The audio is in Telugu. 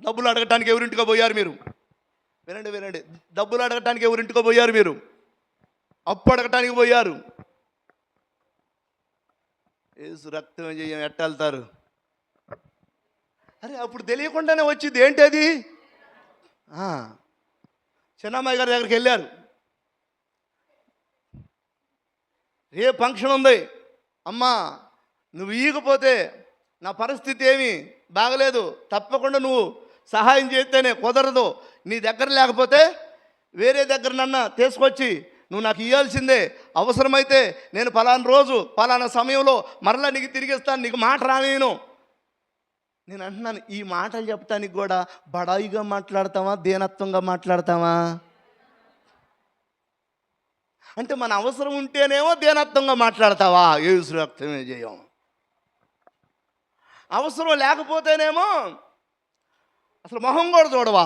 డబ్బులు అడగటానికి ఎవరింటికో పోయారు మీరు? వినండి వినండి. డబ్బులు అడగటానికి ఎవరింటికో పోయారు మీరు? అప్పు అడగటానికి పోయారు? ఏసు రక్తం చేయం ఎట్ట వెళ్తారు? అరే అప్పుడు తెలియకుండానే వచ్చింది. ఏంటి అది చిన్నమ్మాయి గారి దగ్గరికి వెళ్ళారు. ఏ ఫంక్షన్ ఉంది? అమ్మా నువ్వు ఈయకపోతే నా పరిస్థితి ఏమి? బాగలేదు. తప్పకుండా నువ్వు సహాయం చేస్తేనే కుదరదు. నీ దగ్గర లేకపోతే వేరే దగ్గర నన్న తీసుకొచ్చి నువ్వు నాకు ఇవ్వాల్సిందే అవసరమైతే నేను ఫలానా రోజు ఫలానా సమయంలో మరలా నీకు తిరిగిస్తాను. నీకు మాట రానేను నేను. అంటున్నాను ఈ మాటలు చెప్పడానికి కూడా బడాయిగా మాట్లాడతావా దీనత్వంగా మాట్లాడతావా? అంటే మన అవసరం ఉంటేనేమో దీనత్వంగా మాట్లాడతావా? ఏ విశ్రక్తమే చేయం అవసరం లేకపోతేనేమో అసలు మొహం కూడా చూడవా?